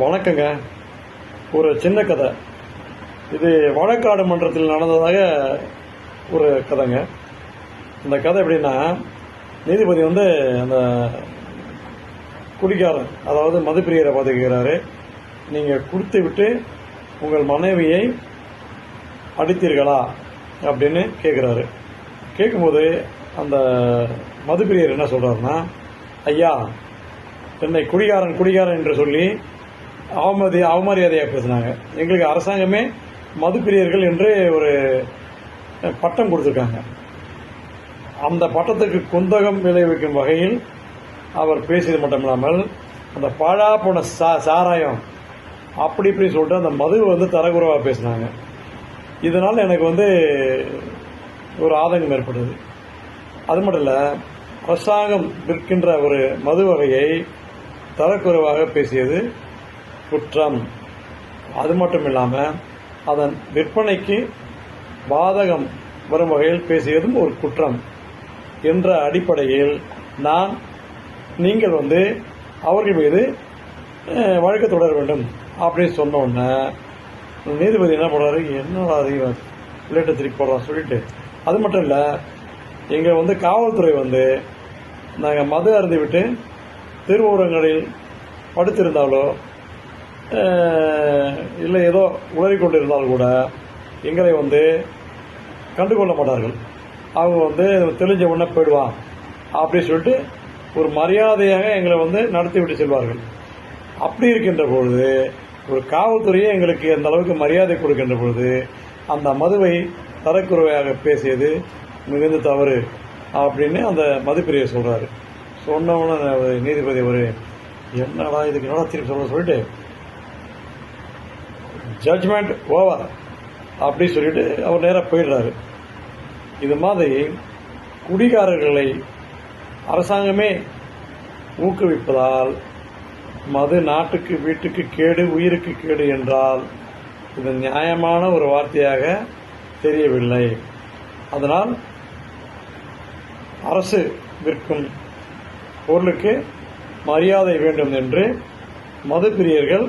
வணக்கங்க. ஒரு சின்ன கதை. இது வழக்காடு மன்றத்தில் நடந்ததாக ஒரு கதைங்க. இந்த கதை எப்படின்னா நீதிபதி வந்து அந்த குடிக்காரன் அதாவது மதுப்பிரியரை பார்த்துக்கிறாரு. நீங்கள் கொடுத்து விட்டு உங்கள் மனைவியை அடித்தீர்களா? அப்படின்னு கேட்குறாரு கேட்கும்போது அந்த மதுப்பிரியர் என்ன சொல்கிறாருன்னா ஐயா என்னை குடிகாரன் குடிகாரன் என்று சொல்லி அவமதி அவமரியாதையாக பேசினாங்க. எங்களுக்கு அரசாங்கமே மதுப்பிரியர்கள் என்று ஒரு பட்டம் கொடுத்துருக்காங்க. அந்த பட்டத்துக்கு குந்தகம் விளைவிக்கும் வகையில் அவர் பேசியது மட்டும் இல்லாமல் அந்த பாழா போன சா சாராயம் அப்படி இப்படி சொல்லிட்டு அந்த மது வந்து தரகுறவாக பேசினாங்க. இதனால் எனக்கு வந்து ஒரு ஆதங்கம் ஏற்பட்டது. அது மட்டும் இல்லை அரசாங்கம் விற்கின்ற ஒரு மது வகையை தரக்குறைவாக பேசியது குற்றம். அது மட்டும் இல்லாமல் அதன் விற்பனைக்கு பாதகம் வரும் வகையில் பேசியதும் ஒரு குற்றம். என்ற அடிப்படையில் நான் நீங்கள் வந்து அவர்கள் மீது வழக்கு தொடர வேண்டும். அப்படின்னு சொன்ன உடனே நீதிபதி என்ன பண்ணுறாரு என்னடா அதிகம் பிளேட்டை திருப்பி போடுறான் சொல்லிட்டு. அது மட்டும் இல்லை எங்கள் வந்து காவல்துறை வந்து நாங்கள் மது அருந்தி விட்டு திருவூரங்களில் படுத்திருந்தாலோ இல்லை ஏதோ உளறிக்கொண்டிருந்தால் கூட எங்களை வந்து கண்டுகொள்ள மாட்டார்கள். அவங்க வந்து தெளிஞ்ச உடனே போயிடுவான் அப்படி சொல்லிட்டு ஒரு மரியாதையாக எங்களை வந்து நடத்தி விட்டு செல்வார்கள். அப்படி இருக்கின்ற பொழுது ஒரு காவல்துறையே எங்களுக்கு அந்த அளவுக்கு மரியாதை கொடுக்கின்ற பொழுது அந்த மதுவை தரக்குறைவாக பேசியது மிகுந்த தவறு அப்படின்னு அந்த மதுப்பிரியை சொல்கிறாரு சொன்ன நீதிபதி ஒரு என்னடா இதுக்கு என்னடா திருப்பி சொல்ல சொல்லிட்டு ஜட்ஜ்மெண்ட் ஓவர் அப்படின்னு சொல்லிட்டு அவர் நேராக போயிடுறாரு. இது மாதிரி குடிகாரர்களை அரசாங்கமே ஊக்குவிப்பதால் மது நாட்டுக்கு வீட்டுக்கு கேடு உயிருக்கு கேடு என்றால் இது நியாயமான ஒரு வார்த்தையாக தெரியவில்லை. அதனால் அரசு விற்கும் பொருளுக்கு மரியாதை வேண்டும் என்று மதுப்பிரியர்கள்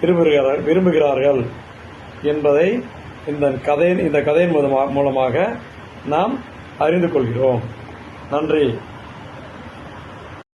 விரும்புகிறார் விரும்புகிறார்கள் என்பதை இந்த கதையின் இந்த கதையின் மூலமா- மூலமாக நாம் அறிந்து கொள்கிறோம். நன்றி.